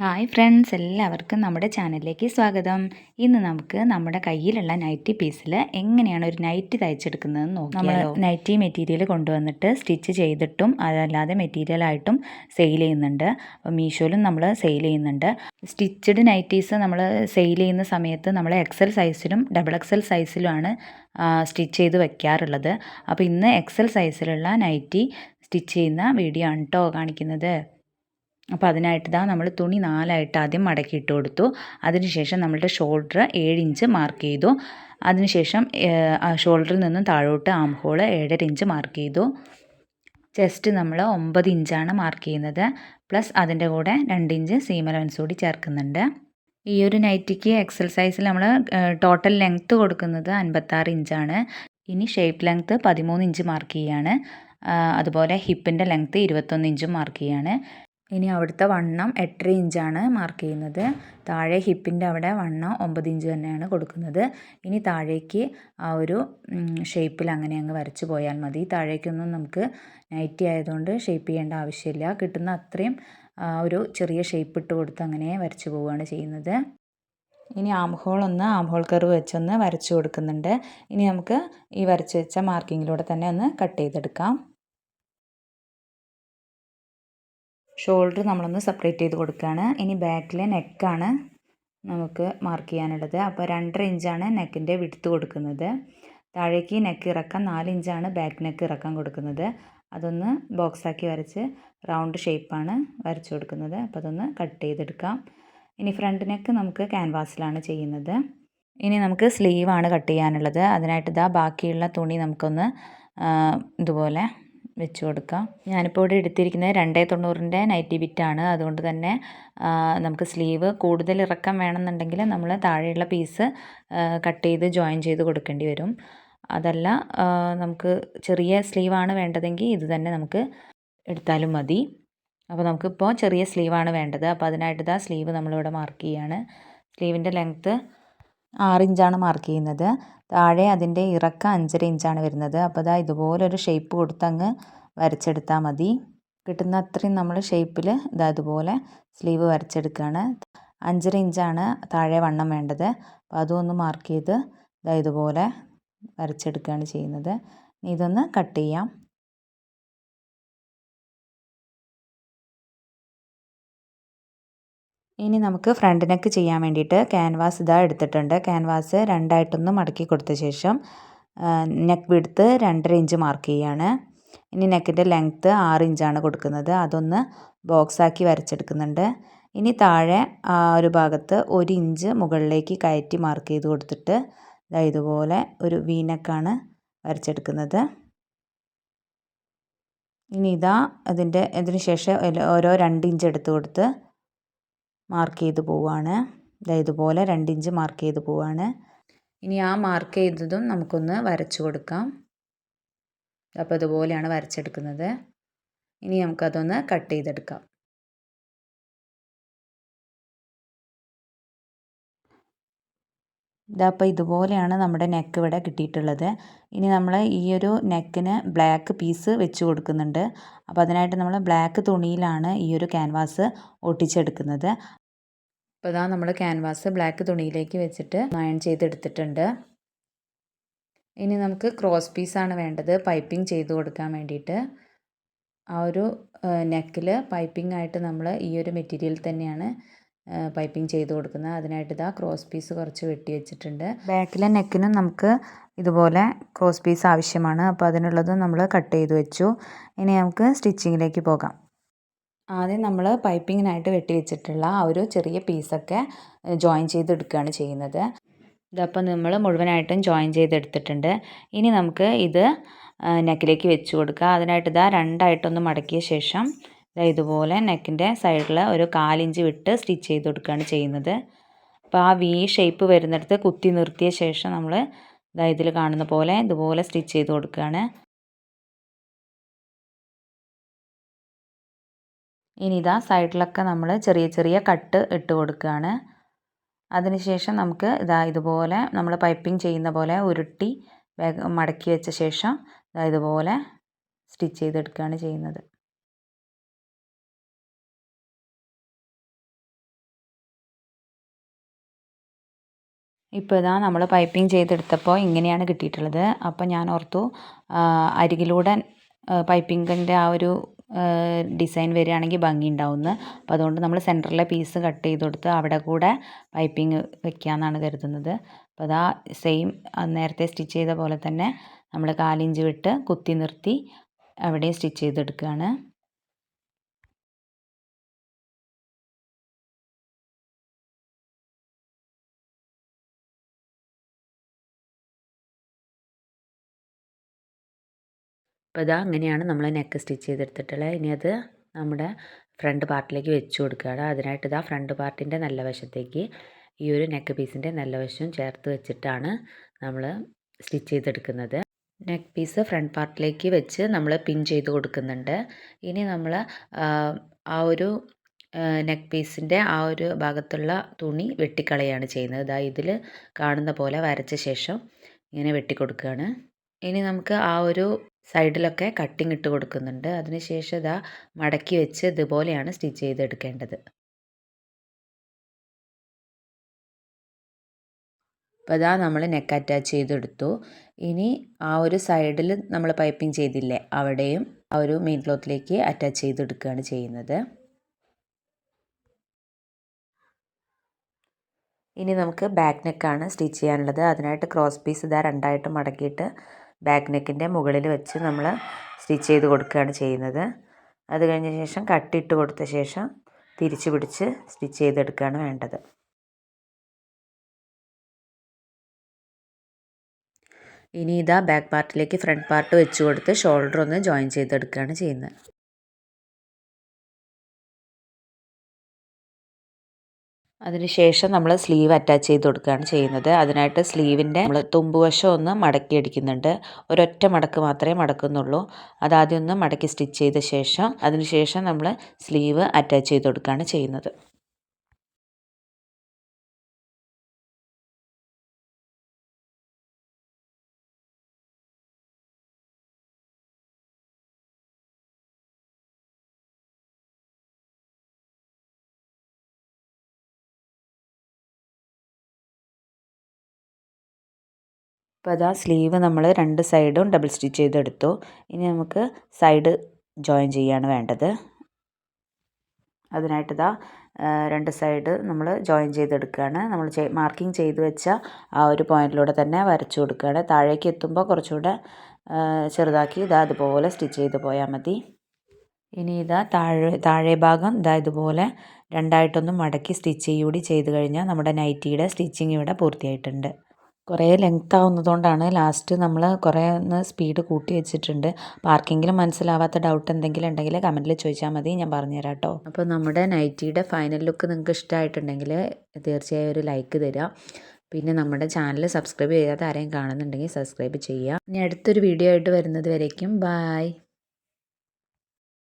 Hi friends എല്ലാവർക്കും നമ്മുടെ ചാനലിലേക്ക് സ്വാഗതം. ഇന്ന് നമുക്ക് നമ്മുടെ കയ്യിലുള്ള നൈറ്റി പീസിൽ എങ്ങനെയാണ് ഒരു നൈറ്റി തയ്ച്ചെടുക്കുന്നതെന്ന് നോക്കാം നമ്മൾ നൈറ്റി മെറ്റീരിയൽ കൊണ്ടുവന്നിട്ട് സ്റ്റിച്ച് ചെയ്തിട്ടും അതല്ലാതെ മെറ്റീരിയലായിട്ടും സെയിൽ ചെയ്യുന്നുണ്ട്. അപ്പോൾ മീഷോയിലും നമ്മൾ സെയിൽ ചെയ്യുന്നുണ്ട്. സ്റ്റിച്ചഡ് നൈറ്റീസ് നമ്മൾ സെയിൽ ചെയ്യുന്ന സമയത്ത് നമ്മൾ എക്സൽ സൈസിലും ഡബിൾ എക്സൽ സൈസിലുമാണ് സ്റ്റിച്ച് ചെയ്ത് വയ്ക്കാറുള്ളത് അപ്പോൾ ഇന്ന് എക്സൽ സൈസിലുള്ള നൈറ്റി സ്റ്റിച്ച് ചെയ്യുന്ന വീഡിയോ ആണ് കേട്ടോ കാണിക്കുന്നത്. അപ്പോൾ അതിനായിട്ട് ഇതാ നമ്മൾ തുണി നാലായിട്ട് ആദ്യം മടക്കി ഇട്ട് കൊടുത്തു. അതിനുശേഷം നമ്മളുടെ ഷോൾഡർ ഏഴ് ഇഞ്ച് മാർക്ക് ചെയ്തു. അതിനുശേഷം ഷോൾഡറിൽ നിന്നും താഴോട്ട് ആം ഹോൾ ഏഴര ഇഞ്ച് മാർക്ക് ചെയ്തു. ചെസ്റ്റ് നമ്മൾ ഒമ്പത് ഇഞ്ചാണ് മാർക്ക് ചെയ്യുന്നത്. പ്ലസ് അതിന്റെ കൂടെ രണ്ട് ഇഞ്ച് സീം അലവൻസ് കൂടി ചേർക്കുന്നുണ്ട്. ഈ ഒരു നൈറ്റിക്ക് എക്സൽ സൈസിൽ നമ്മൾ ടോട്ടൽ ലെങ്ത്ത് കൊടുക്കുന്നത് അൻപത്താറ് ഇഞ്ചാണ് ഇനി ഷേപ്പ് ലെങ്ത്ത് പതിമൂന്ന് ഇഞ്ച് മാർക്ക് ചെയ്യാണ്. അതുപോലെ ഹിപ്പിന്റെ ലെങ്ത്ത് ഇരുപത്തൊന്ന് ഇഞ്ചും മാർക്ക് ചെയ്യുകയാണ് ഇനി അവിടുത്തെ വണ്ണം എട്ടര ഇഞ്ചാണ് മാർക്ക് ചെയ്യുന്നത്. താഴെ ഹിപ്പിന്റെ അവിടെ വണ്ണം ഒമ്പത് ഇഞ്ച് തന്നെയാണ് കൊടുക്കുന്നത്. ഇനി താഴേക്ക് ആ ഒരു ഷേപ്പിൽ അങ്ങനെ അങ്ങ് വരച്ച് പോയാൽ മതി. താഴേക്കൊന്നും നമുക്ക് നൈറ്റി ആയതുകൊണ്ട് ഷേപ്പ് ചെയ്യേണ്ട ആവശ്യമില്ല. കിട്ടുന്ന അത്രയും ഒരു ചെറിയ ഷേപ്പ് ഇട്ട് കൊടുത്ത് അങ്ങനെ വരച്ച് പോവുകയാണ് ചെയ്യുന്നത്. ഇനി ആം ഹോൾ ഒന്ന് ആം ഹോൾ കർവ് വെച്ചൊന്ന് വരച്ച് കൊടുക്കുന്നുണ്ട്. ഇനി നമുക്ക് ഈ വരച്ച് വെച്ച മാർക്കിങ്ങിലൂടെ തന്നെ ഒന്ന് കട്ട് ചെയ്തെടുക്കാം. ഷോൾഡർ നമ്മളൊന്ന് സെപ്പറേറ്റ് ചെയ്ത് കൊടുക്കുകയാണ്. ഇനി ബാക്കിലെ നെക്കാണ് നമുക്ക് മാർക്ക് ചെയ്യാനുള്ളത്. അപ്പോൾ രണ്ടര ഇഞ്ചാണ് നെക്കിന്റെ വിടുത്ത് കൊടുക്കുന്നത്. താഴേക്ക് നെക്ക് ഇറക്കാൻ നാല് ഇഞ്ചാണ് ബാക്ക് നെക്ക് ഇറക്കാൻ കൊടുക്കുന്നത്. അതൊന്ന് ബോക്സാക്കി വരച്ച് റൗണ്ട് ഷേപ്പാണ് വരച്ചു കൊടുക്കുന്നത്. അപ്പോൾ അതൊന്ന് കട്ട് ചെയ്തെടുക്കാം. ഇനി ഫ്രണ്ട് നെക്ക് നമുക്ക് ക്യാൻവാസിലാണ് ചെയ്യുന്നത്. ഇനി നമുക്ക് സ്ലീവാണ് കട്ട് ചെയ്യാനുള്ളത്. അതിനായിട്ട് ഇതാ ബാക്കിയുള്ള തുണി നമുക്കൊന്ന് ഇതുപോലെ വെച്ച് കൊടുക്കാം. ഞാനിപ്പോൾ ഇവിടെ എടുത്തിരിക്കുന്നത് രണ്ടേ തൊണ്ണൂറിന്റെ നൈറ്റി ബിറ്റാണ് അതുകൊണ്ട് തന്നെ നമുക്ക് സ്ലീവ് കൂടുതൽ ഇറക്കം വേണമെന്നുണ്ടെങ്കിൽ നമ്മൾ താഴെയുള്ള പീസ് കട്ട് ചെയ്ത് ജോയിൻ ചെയ്ത് കൊടുക്കേണ്ടി വരും. അതല്ല നമുക്ക് ചെറിയ സ്ലീവാണ് വേണ്ടതെങ്കിൽ ഇത് തന്നെ നമുക്ക് എടുത്താലും മതി. അപ്പോൾ നമുക്കിപ്പോൾ ചെറിയ സ്ലീവാണ് വേണ്ടത്. അപ്പോൾ അതിനായിട്ട് ഇതാ സ്ലീവ് നമ്മളിവിടെ മാർക്ക് ചെയ്യുകയാണ് സ്ലീവിന്റെ ലെങ്ത്ത് ആറ് ഇഞ്ചാണ് മാർക്ക് ചെയ്യുന്നത്. താഴെ അതിന്റെ ഇറക്കം അഞ്ചര ഇഞ്ചാണ് വരുന്നത്. അപ്പോൾ ഇതാ ഇതുപോലൊരു ഷേപ്പ് കൊടുത്തങ്ങ് വരച്ചെടുത്താൽ മതി. കിട്ടുന്ന അത്രയും നമ്മൾ ഷേപ്പിൽ ഇതാ ഇതുപോലെ സ്ലീവ് വരച്ചെടുക്കുകയാണ് അഞ്ചര ഇഞ്ചാണ് താഴെ വണ്ണം വേണ്ടത്. അപ്പോൾ അതും ഒന്ന് മാർക്ക് ചെയ്ത് ഇതാ ഇതുപോലെ വരച്ചെടുക്കുകയാണ് ചെയ്യുന്നത്. ഇതൊന്ന് കട്ട് ചെയ്യാം. ഇനി നമുക്ക് ഫ്രണ്ട് നെക്ക് ചെയ്യാൻ വേണ്ടിയിട്ട് ക്യാൻവാസ് ഇതാ എടുത്തിട്ടുണ്ട്. ക്യാൻവാസ് രണ്ടായിട്ടൊന്ന് മടക്കി കൊടുത്ത ശേഷം നെക്ക് വിടുത്ത് രണ്ടര ഇഞ്ച് മാർക്ക് ചെയ്യാണ്. ഇനി നെക്കിന്റെ ലെങ്ത്ത് ആറ് ഇഞ്ചാണ് കൊടുക്കുന്നത്. അതൊന്ന് ബോക്സാക്കി വരച്ചെടുക്കുന്നുണ്ട്. ഇനി താഴെ ഒരു ഭാഗത്ത് ഒരു ഇഞ്ച് മുകളിലേക്ക് കയറ്റി മാർക്ക് ചെയ്ത് കൊടുത്തിട്ട് ഇതുപോലെ ഒരു വീനക്കാണ് വരച്ചെടുക്കുന്നത്. ഇനി ഇതാ അതിന്റെ ഇതിന് ശേഷം ഓരോ രണ്ട് ഇഞ്ച് എടുത്ത് കൊടുത്ത് മാർക്ക് ചെയ്ത് പോവുകയാണ് ഇതുപോലെ രണ്ട് ഇഞ്ച് മാർക്ക് ചെയ്ത് പോവുകയാണ് ഇനി ആ മാർക്ക് ചെയ്തതും നമുക്കൊന്ന് വരച്ചു കൊടുക്കാം. അപ്പോൾ ഇതുപോലെയാണ് വരച്ചെടുക്കുന്നത്. ഇനി നമുക്കതൊന്ന് കട്ട് ചെയ്തെടുക്കാം. ഇതപ്പോൾ ഇതുപോലെയാണ് നമ്മുടെ നെക്ക് ഇവിടെ കിട്ടിയിട്ടുള്ളത്. ഇനി നമ്മൾ ഈ ഒരു നെക്കിന് ബ്ലാക്ക് പീസ് വെച്ച് കൊടുക്കുന്നുണ്ട്. അപ്പോൾ അതിനായിട്ട് നമ്മൾ ബ്ലാക്ക് തുണിയിലാണ് ഈ ഒരു ക്യാൻവാസ് ഒട്ടിച്ചെടുക്കുന്നത്. അപ്പോൾ ഇതാ നമ്മൾ ക്യാൻവാസ് ബ്ലാക്ക് തുണിയിലേക്ക് വെച്ചിട്ട് അയൺ ചെയ്തെടുത്തിട്ടുണ്ട്. ഇനി നമുക്ക് ക്രോസ് പീസാണ് വേണ്ടത്. പൈപ്പിംഗ് ചെയ്ത് കൊടുക്കാൻ വേണ്ടിയിട്ട്. ആ ഒരു നെക്കിൽ പൈപ്പിംഗ് ആയിട്ട് നമ്മൾ ഈ ഒരു മെറ്റീരിയൽ തന്നെയാണ് പൈപ്പിംഗ് ചെയ്ത് കൊടുക്കുന്നത്. അതിനായിട്ട് ഇതാ ക്രോസ് പീസ് കുറച്ച് വെട്ടി വെച്ചിട്ടുണ്ട്. ബാക്കിലെ നെക്കിനും നമുക്ക് ഇതുപോലെ ക്രോസ് പീസ് ആവശ്യമാണ്. അപ്പോൾ അതിനുള്ളത് നമ്മൾ കട്ട് ചെയ്ത് വെച്ചു. ഇനി നമുക്ക് സ്റ്റിച്ചിങ്ങിലേക്ക് പോകാം. ആദ്യം നമ്മൾ പൈപ്പിങ്ങിനായിട്ട് വെട്ടി വെച്ചിട്ടുള്ള ആ ഒരു ചെറിയ പീസൊക്കെ ജോയിൻ ചെയ്തെടുക്കുകയാണ് ചെയ്യുന്നത്. ഇതപ്പോൾ നമ്മൾ മുഴുവനായിട്ടും ജോയിൻ ചെയ്തെടുത്തിട്ടുണ്ട്. ഇനി നമുക്ക് ഇത് നെക്കിലേക്ക് വെച്ച് കൊടുക്കുക. അതിനായിട്ട് ഇതാ രണ്ടായിട്ടൊന്ന് മടക്കിയ ശേഷം ഇതുപോലെ നെക്കിന്റെ സൈഡിൽ ഒരു കാലിഞ്ച് വിട്ട് സ്റ്റിച്ച് ചെയ്ത് കൊടുക്കുകയാണ് ചെയ്യുന്നത്. അപ്പോൾ ആ വി ഷേപ്പ് വരുന്നിടത്ത് കുത്തി നിർത്തിയ ശേഷം നമ്മൾ ഇതാ ഇതിൽ കാണുന്ന പോലെ ഇതുപോലെ സ്റ്റിച്ച് ചെയ്ത് കൊടുക്കുകയാണ്. ഇനി ഇതാ സൈഡിലൊക്കെ നമ്മൾ ചെറിയ ചെറിയ കട്ട് ഇട്ട് കൊടുക്കുകയാണ്. അതിനുശേഷം നമുക്ക് ഇതാ ഇതുപോലെ നമ്മൾ പൈപ്പിംഗ് ചെയ്യുന്ന പോലെ ഉരുട്ടി മടക്കി വെച്ച ശേഷം ഇതാ ഇതുപോലെ സ്റ്റിച്ച് ചെയ്തെടുക്കുകയാണ് ചെയ്യുന്നത്. ഇപ്പോൾ ഇതാ നമ്മൾ പൈപ്പിംഗ് ചെയ്തെടുത്തപ്പോൾ ഇങ്ങനെയാണ് കിട്ടിയിട്ടുള്ളത്. അപ്പോൾ ഞാൻ ഓർത്തു അരികിലൂടെ പൈപ്പിങ്ങിന്റെ ആ ഒരു ഡിസൈൻ വരികയാണെങ്കിൽ ഭംഗി ഉണ്ടാവുമെന്ന് അപ്പോൾ അതുകൊണ്ട് നമ്മൾ സെന്ററിലെ പീസ് കട്ട് ചെയ്ത് കൊടുത്ത് അവിടെ കൂടെ പൈപ്പിംഗ് വെക്കാമെന്നാണ് കരുതുന്നത്. അപ്പോൾ അതാ സെയിം നേരത്തെ സ്റ്റിച്ച് ചെയ്ത പോലെ തന്നെ നമ്മൾ കാലിഞ്ച് വിട്ട് കുത്തി നിർത്തി അവിടെയും സ്റ്റിച്ച് ചെയ്തെടുക്കുകയാണ് അപ്പോൾ ഇതാ അങ്ങനെയാണ് നമ്മൾ നെക്ക് സ്റ്റിച്ച് ചെയ്തെടുത്തിട്ടുള്ളത്. ഇനി അത് നമ്മുടെ ഫ്രണ്ട് പാർട്ടിലേക്ക് വെച്ച് കൊടുക്കുകയാണ് അതിനായിട്ട് ഇതാ ഫ്രണ്ട് പാർട്ടിന്റെ നല്ല വശത്തേക്ക് ഈ ഒരു നെക്ക് പീസിന്റെ നല്ല വശവും ചേർത്ത് വെച്ചിട്ടാണ് നമ്മൾ സ്റ്റിച്ച് ചെയ്തെടുക്കുന്നത്. നെക്ക് പീസ് ഫ്രണ്ട് പാർട്ടിലേക്ക് വെച്ച് നമ്മൾ പിൻ ചെയ്ത് കൊടുക്കുന്നുണ്ട്. ഇനി നമ്മൾ ആ ഒരു നെക്ക് പീസിന്റെ ആ ഒരു ഭാഗത്തുള്ള തുണി വെട്ടിക്കളയാണ് ചെയ്യുന്നത്. ഇതാ ഇതിൽ കാണുന്ന പോലെ വരച്ച ശേഷം ഇങ്ങനെ വെട്ടിക്കൊടുക്കുകയാണ്. ഇനി നമുക്ക് ആ ഒരു സൈഡിലൊക്കെ കട്ടിങ് ഇട്ട് കൊടുക്കുന്നുണ്ട്. അതിനുശേഷം ഇതാ മടക്കി വെച്ച് ഇതുപോലെയാണ് സ്റ്റിച്ച് ചെയ്തെടുക്കേണ്ടത് അപ്പോൾ അതാ നമ്മൾ നെക്ക് അറ്റാച്ച് ചെയ്തെടുത്തു ഇനി ആ ഒരു സൈഡിൽ നമ്മൾ പൈപ്പിംഗ് ചെയ്തില്ലേ അവിടെയും ആ ഒരു മെയിൻ ക്ലോത്തിലേക്ക് അറ്റാച്ച് ചെയ്തെടുക്കുകയാണ് ചെയ്യുന്നത്. ഇനി നമുക്ക് ബാക്ക് നെക്കാണ് സ്റ്റിച്ച് ചെയ്യാനുള്ളത്. അതിനായിട്ട് ക്രോസ് പീസ് ഇതാ രണ്ടായിട്ട് മടക്കിയിട്ട് ബാക്ക് നെക്കിന്റെ മുകളിൽ വെച്ച് നമ്മൾ സ്റ്റിച്ച് ചെയ്ത് കൊടുക്കുകയാണ് ചെയ്യുന്നത്. അത് കഴിഞ്ഞ ശേഷം കട്ടിട്ട് കൊടുത്ത ശേഷം തിരിച്ചു പിടിച്ച് സ്റ്റിച്ച് ചെയ്തെടുക്കുകയാണ് വേണ്ടത്. ഇനി ഇതാ ബാക്ക് പാർട്ടിലേക്ക് ഫ്രണ്ട് പാർട്ട് വെച്ച് കൊടുത്ത് ഷോൾഡർ ഒന്ന് ജോയിൻ ചെയ്തെടുക്കുകയാണ് ചെയ്യുന്നത്. അതിനുശേഷം നമ്മൾ സ്ലീവ് അറ്റാച്ച് ചെയ്ത് കൊടുക്കുകയാണ് ചെയ്യുന്നത്. അതിനായിട്ട് സ്ലീവിന്റെ നമ്മൾ തുമ്പുവശം ഒന്ന് മടക്കി അടിക്കുന്നുണ്ട്. ഒരൊറ്റ മടക്ക് മാത്രമേ മടക്കുന്നുള്ളൂ. അതാദ്യം ഒന്ന് മടക്കി സ്റ്റിച്ച് ചെയ്ത ശേഷം അതിനുശേഷം നമ്മൾ സ്ലീവ് അറ്റാച്ച് ചെയ്ത് കൊടുക്കുകയാണ് ചെയ്യുന്നത്. അപ്പോൾ അതാ സ്ലീവ് നമ്മൾ രണ്ട് സൈഡും ഡബിൾ സ്റ്റിച്ച് ചെയ്തെടുത്തു. ഇനി നമുക്ക് സൈഡ് ജോയിൻ ചെയ്യാണ് വേണ്ടത്. അതിനായിട്ട് ഇതാ രണ്ട് സൈഡ് നമ്മൾ ജോയിൻ ചെയ്തെടുക്കുകയാണ്. നമ്മൾ മാർക്കിംഗ് ചെയ്ത് വെച്ച ആ ഒരു പോയിന്റിലൂടെ തന്നെ വരച്ചു കൊടുക്കുകയാണ്. താഴേക്ക് എത്തുമ്പോൾ കുറച്ചുകൂടെ ചെറുതാക്കി ഇതാ അതുപോലെ സ്റ്റിച്ച് ചെയ്ത് പോയാൽ മതി. ഇനി ഇതാ താഴെ താഴെ ഭാഗം ഇതാ ഇതുപോലെ രണ്ടായിട്ടൊന്ന് മടക്കി സ്റ്റിച്ച് ചെയ്യൂടി ചെയ്ത് കഴിഞ്ഞാൽ നമ്മുടെ നൈറ്റിയുടെ സ്റ്റിച്ചിങ് ഇവിടെ പൂർത്തിയായിട്ടുണ്ട്. കുറേ ലെങ്ത് ആവുന്നതുകൊണ്ടാണ് ലാസ്റ്റ് നമ്മൾ കുറേ ഒന്ന് സ്പീഡ് കൂട്ടി വെച്ചിട്ടുണ്ട്. അപ്പോൾ ആർക്കെങ്കിലും മനസ്സിലാവാത്ത ഡൗട്ട് എന്തെങ്കിലും ഉണ്ടെങ്കിൽ കമന്റിൽ ചോദിച്ചാൽ മതി. ഞാൻ പറഞ്ഞുതരാം കേട്ടോ. അപ്പോൾ നമ്മുടെ നൈറ്റിയുടെ ഫൈനൽ ലുക്ക് നിങ്ങൾക്ക് ഇഷ്ടമായിട്ടുണ്ടെങ്കിൽ തീർച്ചയായും ഒരു ലൈക്ക് തരിക പിന്നെ നമ്മുടെ ചാനൽ സബ്സ്ക്രൈബ് ചെയ്യാതെ ആരെയും കാണുന്നുണ്ടെങ്കിൽ സബ്സ്ക്രൈബ് ചെയ്യുക ഇനി അടുത്തൊരു വീഡിയോ ആയിട്ട് വരുന്നത് വരേക്കും. ബായ്